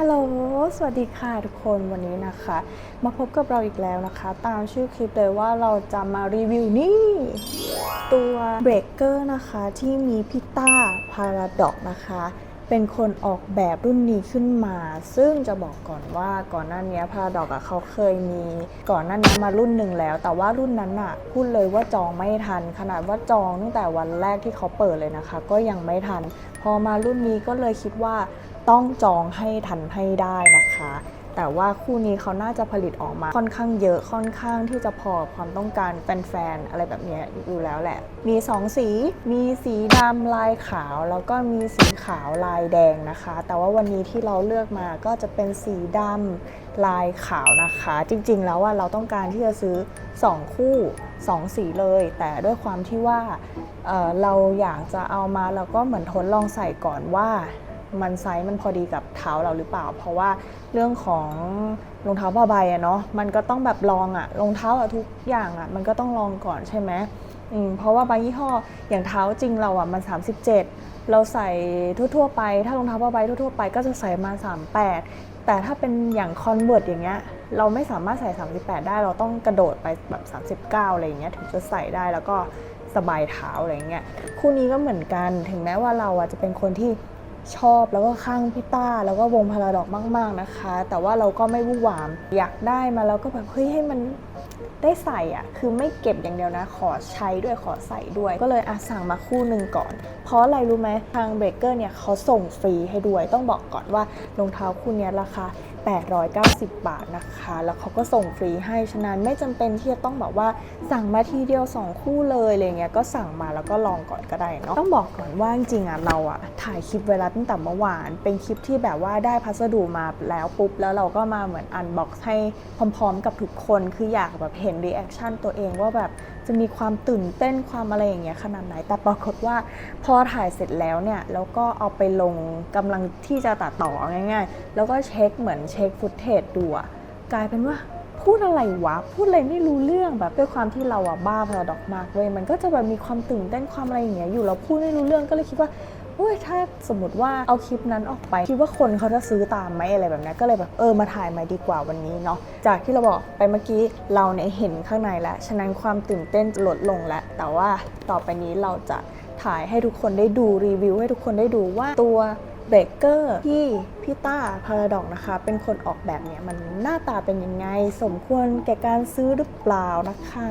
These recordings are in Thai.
ฮัลโหล สวัสดีค่ะทุกคนวันนี้นะคะ มาพบกับเราอีกแล้วนะคะ ตามชื่อคลิปเลยว่าเราจะมารีวิวนี่ ตัวเบรกเกอร์นะคะที่มีพิต้าพาราดอกนะคะ เป็นคนออกแบบรุ่นนี้ขึ้นมา ซึ่งจะบอกก่อนว่าก่อนหน้านี้พาราดอกอะเขาเคยมี ก่อนหน้านี้มารุ่นหนึ่งแล้ว แต่ว่ารุ่นนั้นอะพูดเลยว่าจองไม่ทัน ขนาดว่าจองตั้งแต่วันแรกที่เขาเปิดเลยนะคะ ก็ยังไม่ทัน พอมารุ่นนี้ก็เลยคิดว่า ต้องจองให้ทันให้ได้นะคะ แต่ว่าคู่นี้เขาน่าจะผลิตออกมาค่อนข้างเยอะค่อนข้างที่จะพอความต้องการแฟนๆอะไรแบบนี้อยู่แล้วแหละ มี 2 สี มีสีดำลายขาว แล้วก็มีสีขาวลายแดงนะคะ แต่ว่าวันนี้ที่เราเลือกมาก็จะเป็นสีดำลายขาวนะคะ จริงๆ แล้วว่าเราต้องการที่จะซื้อ 2 คู่ 2 สีเลย แต่ด้วยความที่ว่าเเราอยากจะเอามาเราก็เหมือนทดลองใส่ก่อนว่า มันไซส์มันพอดีกับเท้าเราหรือเปล่า เพราะว่าเรื่องของรองเท้าผ้าใบอะเนาะมันก็ต้องแบบลองอะรองเท้าอะทุกอย่างอะมันก็ต้องลองก่อนใช่ไหมอืมเพราะว่าบางยี่ห้ออย่างเท้าจริงเราอะมัน 37 เราใส่ทั่วๆไป ถ้ารองเท้าผ้าใบทั่วๆไปก็จะใส่มา 38 แต่ถ้าเป็นอย่างคอนเวิร์ตอย่างเงี้ยเราไม่สามารถใส่ 38 ได้เราต้องกระโดดไปแบบ 39 อะไรอย่างเงี้ยถึงจะใส่ได้แล้วก็สบายเท้าอะไรอย่างเงี้ยคู่นี้ก็เหมือนกันถึงแม้ว่าเราอะจะเป็นคนที่ ชอบแล้วก็ข้างพี่ต้าแล้วก็วงพาราดอกมาก ๆนะคะ แต่ว่าเราก็ไม่วู่วาม อยากได้มาแล้วก็แบบเฮ้ยให้มันได้ใส่อะคือไม่เก็บอย่างเดียวนะ ขอใช้ด้วยขอใส่ด้วย ก็เลยอะสั่งมาคู่หนึ่งก่อน เพราะอะไรรู้ไหมทางเบเกอร์เนี่ยเขาส่งฟรีให้ด้วย ต้องบอกก่อนว่ารองเท้าคู่นี้ราคา890 บาทนะคะ แล้วเขาก็ส่งฟรีให้ ฉะนั้นไม่จำเป็นที่จะต้องแบบว่าสั่งมาทีเดียว 2 คู่เลยอะไรเงี้ย ก็สั่งมาแล้วก็ลองก่อนก็ได้เนาะ ต้องบอกก่อนว่าจริงๆอะเราอะถ่ายคลิปไว้แล้วตั้งแต่เมื่อวาน เป็นคลิปที่แบบว่าได้พัสดุมาแล้วปุ๊บ แล้วเราก็มาเหมือนอันบ็อกซ์ให้พร้อม ๆ กับทุกคน คืออยากแบบเห็นรีแอคชั่นตัวเองว่าแบบ จะมีความตื่นเต้นความอะไรอย่างเงี้ยขนาดไหน แต่ปรากฏว่าพอถ่ายเสร็จแล้วเนี่ยแล้วก็เอาไปลงกำลังที่จะตัดต่อง่าย ๆ แล้วก็เช็คเหมือนเช็คฟุตเทจดูอะกลายเป็นว่าพูดอะไรวะ พูดอะไรไม่รู้เรื่องแบบด้วยความที่เราอะบ้าพาราดอกมากเว้ยมันก็จะแบบมีความตื่นเต้นความอะไรอย่างเงี้ยอยู่เราพูดไม่รู้เรื่องก็เลยคิดว่า เฮ้ยถ้าสมมติว่าเอาคลิปนั้นออกไป คิดว่าคนเขาจะซื้อตามไหมอะไรแบบนี้ก็เลยแบบเออมาถ่ายมาดีกว่าวันนี้เนาะจากที่เราบอกไปเมื่อกี้เราเนี่ยเห็นข้างในแล้ว ฉะนั้นความตื่นเต้นลดลงแล้ว แต่ว่าต่อไปนี้เราจะถ่ายให้ทุกคนได้ดูรีวิว ให้ทุกคนได้ดูว่าตัวเบรกเกอร์ที่พี่ต้าพาราดอกนะคะ เป็นคนออกแบบเนี่ยมันหน้าตาเป็นยังไง สมควรแก่การซื้อหรือเปล่านะคะ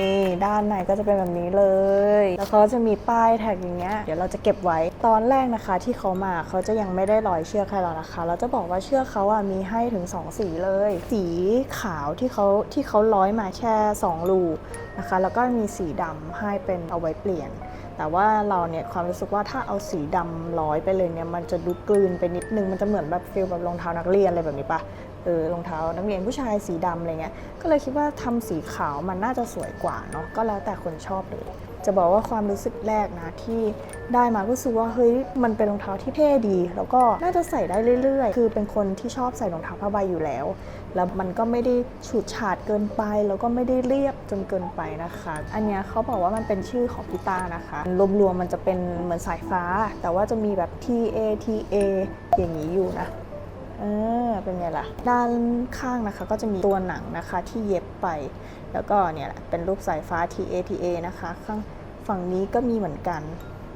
นี่ด้านในก็จะเป็นแบบนี้เลย แล้วเขาจะมีป้ายแท็กอย่างเงี้ย เดี๋ยวเราจะเก็บไว้ ตอนแรกนะคะที่เขามาเขาจะยังไม่ได้ร้อยเชือกให้เรานะคะ เราจะบอกว่าเชือกเขาอะมีให้ถึง 2 สีเลย สีขาวที่เขาที่เขาร้อยมาแค่ 2 รูนะคะ แล้วก็มีสีดำให้เป็นเอาไว้เปลี่ยน แต่ว่าเราเนี่ยความรู้สึกว่าถ้าเอาสีดำร้อยไปเลยเนี่ยมันจะดูกลืนไปนิดนึง มันจะเหมือนแบบฟิลแบบรองเท้านักเรียนอะไรแบบนี้ปะ เออรองเท้านักเรียนผู้ชายสีดำอะไรเงี้ยก็เลยคิดว่าทำสีขาวมันน่าจะสวยกว่าเนาะก็แล้วแต่คนชอบเลยจะบอกว่าความรู้สึกแรกนะที่ได้มาก็รู้สึกว่าเฮ้ยมันเป็นรองเท้าที่เท่ดี แล้วก็น่าจะใส่ได้เรื่อยๆ คือเป็นคนที่ชอบใส่รองเท้าผ้าใบอยู่แล้ว แล้วมันก็ไม่ได้ฉูดฉาดเกินไป แล้วก็ไม่ได้เรียบจนเกินไปนะคะ อันนี้เขาบอกว่ามันเป็นชื่อของพิต้านะคะรวมๆมันจะเป็นเหมือนสายฟ้า แต่ว่าจะมีแบบ T A T A อย่างนี้อยู่นะ เออเป็นไงล่ะ ด้านข้างนะคะก็จะมีตัวหนังนะคะที่เย็บไป แล้วก็เนี่ยแหละเป็นรูปสายฟ้า TA TA นะคะข้างฝั่งนี้ก็มีเหมือนกัน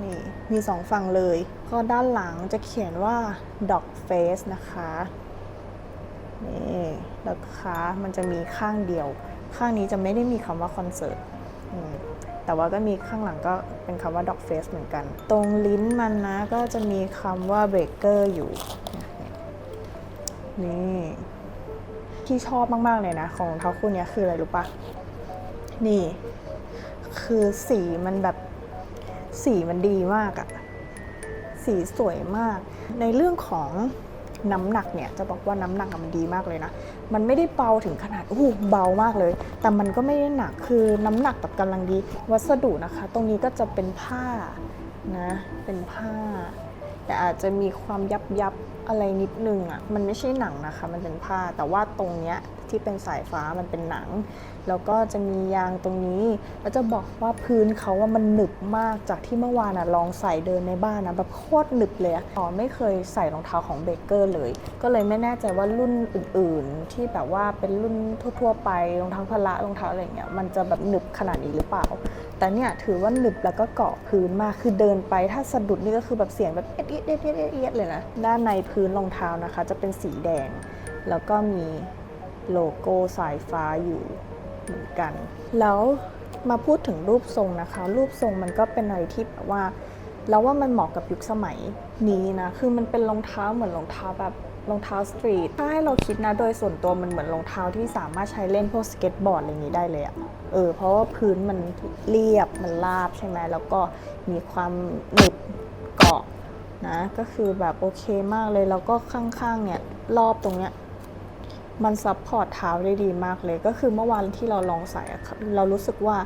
นี่มีสองฝั่งเลย ก็ด้านหลังจะเขียนว่า dog face นะคะนี่แล้วคะมันจะมีข้างเดียว ข้างนี้จะไม่ได้มีคำว่าคอนเสิร์ตแต่ว่าก็มีข้างหลังก็เป็นคำว่า dog face เหมือนกัน ตรงลิ้นมันนะก็จะมีคำว่า breaker อยู่นี่ นี่ที่ชอบมากๆเลยนะ ของรองเท้าคู่นี้คืออะไรรู้ปะนี่ คือสีมันแบบสีมันดีมากอะสีสวยมาก ในเรื่องของน้ำหนักเนี่ยจะบอกว่าน้ำหนักมันดีมากเลยนะ มันไม่ได้เบาถึงขนาดโอ้โหเบามากเลย แต่มันก็ไม่ได้หนักคือน้ำหนักแบบกำลังดีวัสดุนะคะ ตรงนี้ก็จะเป็นผ้านะ เป็นผ้า แต่อาจจะมีความยับยับ อะไรนิดนึงอะ่ะมันไม่ใช่หนังนะคะ มันเป็นผ้าแต่ว่าตรงเนี้ยที่เป็นสายฟ้ามันเป็นหนัง แล้วก็จะมียางตรงนี้ แล้วจะบอกว่าพื้นเขาว่ามันหนึบมากจากที่เมื่อวานอะลองใส่เดินในบ้านนะแบบโคตรหนึบเลยอะอ๋อไม่เคยใส่รองเท้าของเบเกอร์เลย ก็เลยไม่แน่ใจว่ารุ่นอื่น ๆ ที่แบบว่าเป็นรุ่นทั่ว ๆ ไปรองเท้าพละรองเท้าอะไรเงี้ยมันจะแบบหนึบขนาดนี้หรือเปล่า แต่เนี่ยถือว่าหนึบแล้วก็เกาะพื้นมากคือเดินไปถ้าสะดุดนี่ก็คือแบบเสียงแบบเอียดเอียดเอียดเอียดเอียดเลยนะ ด้านในพื้นรองเท้านะคะ จะเป็นสีแดง แล้วก็มีโลโก้สายฟ้าอยู่เหมือนกัน แล้วมาพูดถึงรูปทรงนะคะ รูปทรงมันก็เป็นอะไรที่แบบว่าเราว่ามันเหมาะกับยุคสมัยนี้นะ คือมันเป็นรองเท้าเหมือนรองเท้าแบบ รองเท้าสตรีทถ้าให้เราคิดนะโดยส่วนตัวมันเหมือนรองเท้าที่สามารถใช้เล่นพวกสเก็ตบอร์ดอะไรอย่างนี้ได้เลยอะเออเพราะว่าพื้นมันเรียบมันราบใช่ไหมแล้วก็มีความหนึบเกาะนะก็คือแบบโอเคมากเลยแล้วก็ข้างๆเนี่ยรอบตรงเนี้ยมันซับพอร์ตเท้าได้ดีมากเลย ก็คือเมื่อวานที่เราลองใส่เรารู้สึกว่า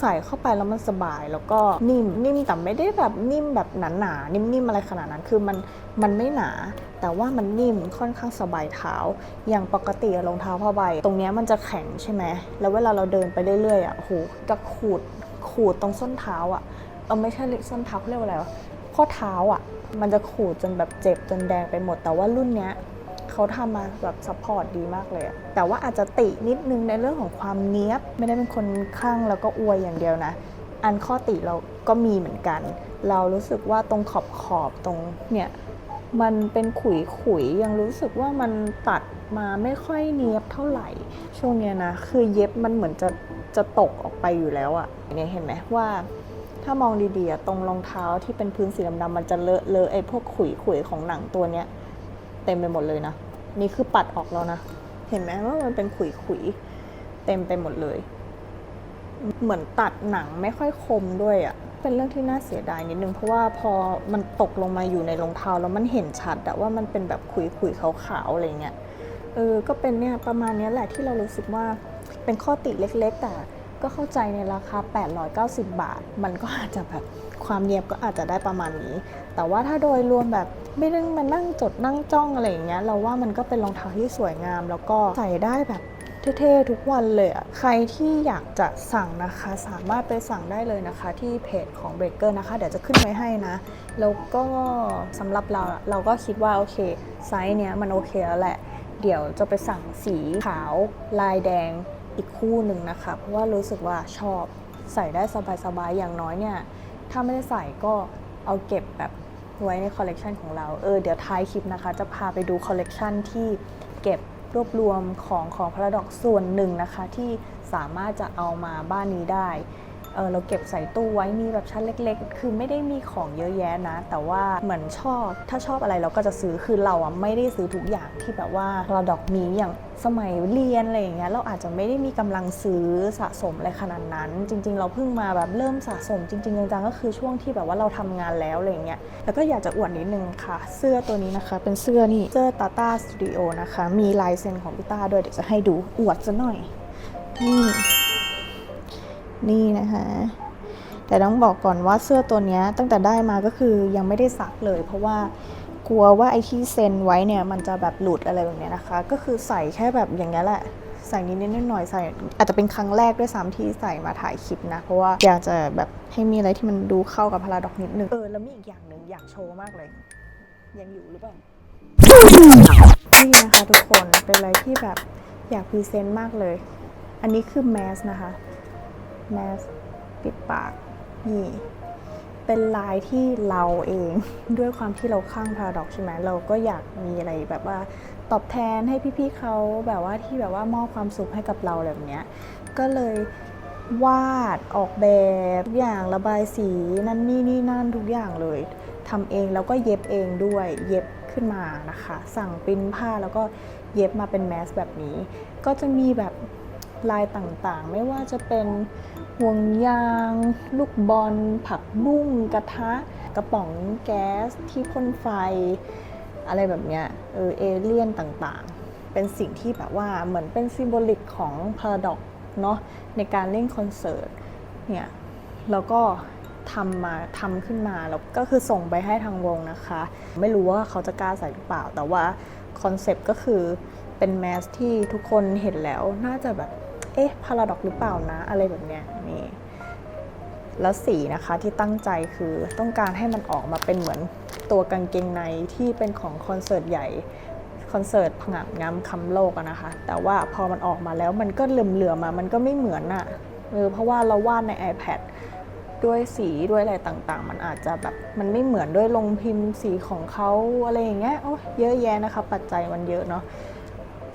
ใส่เข้าไปแล้วมันสบายแล้วก็นิ่มนิ่มแต่ไม่ได้แบบนิ่มแบบหนาหนานิ่มๆอะไรขนาดนั้นคือมันมันไม่หนา แต่ว่ามันนิ่มค่อนข้างสบายเท้า อย่างปกติรองเท้าผ้าใบ ตรงนี้มันจะแข็งใช่ไหมแล้วเวลาเราเดินไปเรื่อยๆอะโหจะขูดขูดตรงส้นเท้าอะเออไม่ใช่ส้นเท้าเขาเรียกว่าอะไรวะข้อเท้าอะ มันจะขูดจนแบบเจ็บจนแดงไปหมดแต่ว่ารุ่นเนี้ย เขาทำมาแบบซัพพอร์ตดีมากเลยแต่ว่าอาจจะตินิดนึงในเรื่องของความเนี้ยบ ไม่ได้เป็นคนคลั่งแล้วก็อวยอย่างเดียวนะ อันข้อติเราก็มีเหมือนกัน เรารู้สึกว่าตรงขอบขอบตรงเนี่ยมันเป็นขุยขุยๆยังรู้สึกว่ามันตัดมาไม่ค่อยเนียบเท่าไหร่ ช่วงเนี้ยนะ คือเย็บมันเหมือนจะจะตกออกไปอยู่แล้วอะเนี่ยเห็นไหมว่า ถ้ามองดีๆตรงรองเท้าที่เป็นพื้นสีดำๆมันจะเลอะเลอะไอ้พวกขุยขุยๆของหนังตัวเนี้ย เต็มไปหมดเลยนะ นี่คือปัดออกแล้วนะ เห็นไหมว่ามันเป็นขุยขุยเต็มไปหมดเลย เหมือนตัดหนังไม่ค่อยคมด้วยอะ่ะ เป็นเรื่องที่น่าเสียดายนิดนึง เพราะว่าพอมันตกลงมาอยู่ในรองเท้าแล้วมันเห็นชัดอะว่ามันเป็นแบบขุยขุยๆขาวๆอะไรเงี้ย เออ ก็เป็นเนี่ยประมาณนี้แหละที่เรารู้สึกว่าเป็นข้อติเล็กๆแต่ ก็เข้าใจในราคา 890 บาท มันก็อาจจะแบบความเนียบก็อาจจะได้ประมาณนี้ แต่ว่าถ้าโดยรวมแบบไม่ต้องมานั่งจดนั่งจ้องอะไรอย่างเงี้ย เราว่ามันก็เป็นรองเท้าที่สวยงาม แล้วก็ใส่ได้แบบเท่ๆทุกวันเลยอะใครที่อยากจะสั่งนะคะ สามารถไปสั่งได้เลยนะคะ ที่เพจของ Breaker นะคะ เดี๋ยวจะขึ้นไว้ให้นะ แล้วก็สำหรับเราเราก็คิดว่าโอเคไซส์เนี้ยมันโอเคแล้วแหละ เดี๋ยวจะไปสั่งสีขาวลายแดง อีกคู่หนึ่งนะคะ เพราะว่ารู้สึกว่าชอบใส่ได้สบายๆ อย่างน้อยเนี่ย ถ้าไม่ได้ใส่ก็เอาเก็บแบบไว้ในคอลเลกชันของเรา เออ เดี๋ยวท้ายคลิปนะคะ จะพาไปดูคอลเลกชันที่เก็บรวบรวมของของพระดอกส่วนหนึ่งนะคะ ที่สามารถจะเอามาบ้านนี้ได้ เออเราเก็บใส่ตู้ไว้มีแบบชั้นเล็ก ๆ คือไม่ได้มีของเยอะแยะนะ แต่ว่าเหมือนชอบถ้าชอบอะไรเราก็จะซื้อคือเราอะไม่ได้ซื้อทุกอย่างที่แบบว่าเราดอกมีอย่างสมัยเรียนอะไรอย่างเงี้ยเราอาจจะไม่ได้มีกำลังซื้อสะสมอะไรขนาดนั้น จริง ๆ เราเพิ่งมาแบบเริ่มสะสมจริงๆจังๆก็คือช่วงที่แบบว่าเราทำงานแล้วอะไรอย่างเงี้ยแล้วก็อยากจะอวดนิดนึงค่ะ เสื้อตัวนี้นะคะ เป็นเสื้อนี่เสื้อตาตาสตูดิโอนะคะ มีลายเซ็นของพี่ต้าด้วยเดี๋ยวจะให้ดูอวดซะหน่อยนี่ นี่นะคะ แต่ต้องบอกก่อนว่าเสื้อตัวนี้ตั้งแต่ได้มาก็คือยังไม่ได้ซักเลย เพราะว่ากลัวว่าไอ้ที่เซ็นไว้เนี่ยมันจะแบบหลุดอะไรแบบเนี้ยนะคะ ก็คือใส่แค่แบบอย่างเงี้ยแหละใส่นิดๆหน่อยๆใส่อาจจะเป็นครั้งแรกด้วยซ้ำที่ใส่มาถ่ายคลิปนะ เพราะว่าอยากจะแบบให้มีอะไรที่มันดูเข้ากับพาราดอกนิดนึงเออแล้วมีอีกอย่างหนึ่งอยากโชว์มากเลย ยังอยู่หรือเปล่านี่นะคะทุกคนเป็นอะไรที่แบบอยากพรีเซนต์มากเลย อันนี้คือแมสนะคะ แมสปิดปากนี่เป็นลายที่เราเองด้วยความที่เราข้างพาราดอกใช่ไหมเราก็อยากมีอะไรแบบว่าตอบแทนให้พี่ๆเขาแบบว่าที่แบบว่ามอบความสุขให้กับเราแบบเนี้ยก็เลยวาดออกแบบทุกอย่างระบายสีนั่นนี่นี่นั่นทุกอย่างเลยทำเองแล้วก็เย็บเองด้วยเย็บขึ้นมานะคะ สั่งปริ้นผ้าแล้วก็เย็บมาเป็นแมสแบบนี้ ก็จะมีแบบลายต่างๆ ไม่ว่าจะเป็น ห่วงยาง ลูกบอล ผักบุ้งกระทะ กระป๋องแก๊สที่พ่นไฟ อะไรแบบเนี้ยเออเอเลี่ยนต่างๆ เป็นสิ่งที่แบบว่าเหมือนเป็นซิมโบลิกของ Paradox เนาะในการเล่นคอนเสิร์ตเนี่ยแล้วก็ทำมาทำขึ้นมาแล้วก็คือส่งไปให้ทางวงนะคะ ไม่รู้ว่าเขาจะกล้าใส่หรือเปล่า แต่ว่าคอนเซปต์ก็คือเป็นแมสที่ทุกคนเห็นแล้วน่าจะแบบ เอ๊ะพาราดอกหรือเปล่านะ อะไรแบบเนี้ยนี่แล้วสีนะคะที่ตั้งใจคือต้องการให้มันออกมาเป็นเหมือนตัวกางเกงในที่เป็นของคอนเสิร์ตใหญ่คอนเสิร์ตผงาดงามคำโลกอะนะคะ แต่ว่าพอมันออกมาแล้วมันก็เหลื่อมๆมามันก็ไม่เหมือนอะเออเพราะว่าเราวาดใน iPad ด้วยสีด้วยอะไรต่างๆ มันอาจจะแบบมันไม่เหมือนด้วยลงพิมพ์สีของเขาอะไรอย่างเงี้ยโอ้เยอะแยะนะคะ ปัจจัยมันเยอะเนาะ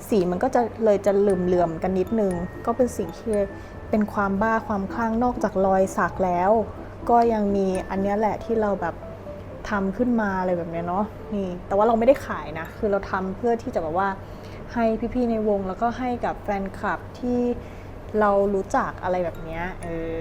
สีมันก็จะเลยจะเหลื่อมๆกันนิดนึง ก็เป็นสิ่งที่เป็นความบ้าความคลั่งนอกจากรอยสักแล้ว ก็ยังมีอันนี้แหละที่เราแบบทำขึ้นมาอะไรแบบนี้เนาะนี่แต่ว่าเราไม่ได้ขายนะ คือเราทำเพื่อที่จะแบบว่าให้พี่ๆในวงแล้วก็ให้กับแฟนคลับที่เรารู้จักอะไรแบบนี้เออ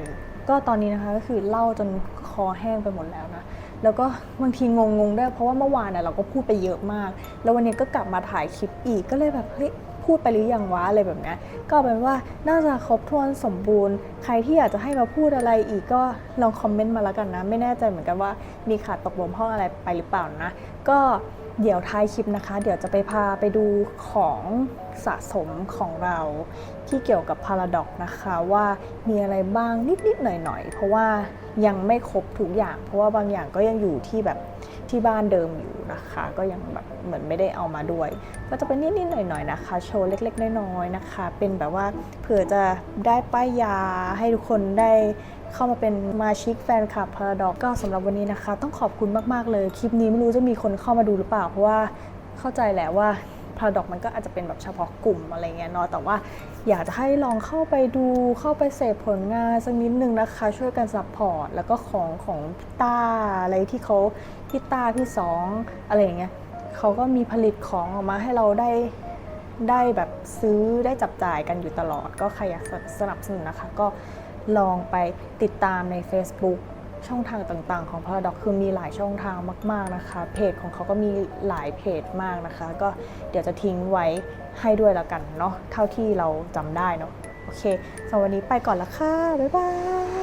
ก็ตอนนี้นะคะก็คือเล่าจนคอแห้งไปหมดแล้วนะ แล้วก็บางทีงงงด้วยเพราะว่าเมื่อวานเราก็พูดไปเยอะมาก แล้ววันนี้ก็กลับมาถ่ายคลิปอีกก็เลยแบบเฮ้ยพูดไปหรือยังวะอะไรแบบนี้ก็เอาเป็นว่าน่าจะครบถ้วนสมบูรณ์ ใครที่อยากจะให้มาพูดอะไรอีกก็ลองคอมเมนต์มาแล้วกันนะ ไม่แน่ใจเหมือนกันว่ามีขาดตกบกพร่องอะไรไปหรือเปล่านะ ก็ เดี๋ยวท้ายคลิปนะคะ เดี๋ยวจะไปพาไปดูของสะสมของเราที่เกี่ยวกับพาราดอกนะคะว่ามีอะไรบ้างนิดๆหน่อยๆ เพราะว่ายังไม่ครบทุกอย่าง เพราะว่าบางอย่างก็ยังอยู่ที่แบบที่บ้านเดิมอยู่นะคะ ก็ยังแบบเหมือนไม่ได้เอามาด้วย ก็จะเป็นนิดๆหน่อยๆนะคะ โชว์เล็กๆน้อยๆนะคะ เป็นแบบว่าเผื่อจะได้ป้ายยาให้ทุกคนได้ เข้ามาเป็นมาชิกแฟนคลับพาราดอกก็สำหรับวันนี้นะคะ ต้องขอบคุณมาก ๆ เลย คลิปนี้ไม่รู้จะมีคนเข้ามาดูหรือเปล่า เพราะว่าเข้าใจแหละว่าพาราดอกมันก็อาจจะเป็นแบบเฉพาะกลุ่มอะไรเงี้ยเนาะแต่ว่าอยากจะให้ลองเข้าไปดูเข้าไปเสพผลงานสักนิดนึงนะคะ ช่วยกันซัพพอร์ตแล้วก็ของของพี่ต้าอะไรที่เขาพี่ต้าพี่สองอะไรอย่างเงี้ยเขาก็มีผลิตของออกมาให้เราได้ได้แบบซื้อได้จับจ่ายกันอยู่ตลอด ก็ใครอยากสนับสนุนนะคะก็ ลองไปติดตามใน Facebook ช่องทางต่างๆ ของ Paradox คือมีหลายช่องทางมาก ๆนะคะ เพจของเขาก็มีหลายเพจมากนะคะ ก็เดี๋ยวจะทิ้งไว้ให้ด้วยแล้วกันเนาะเท่าที่เราจำได้เนาะโอเคสำหรับวันนี้ไปก่อนละค่ะ บ๊ายบาย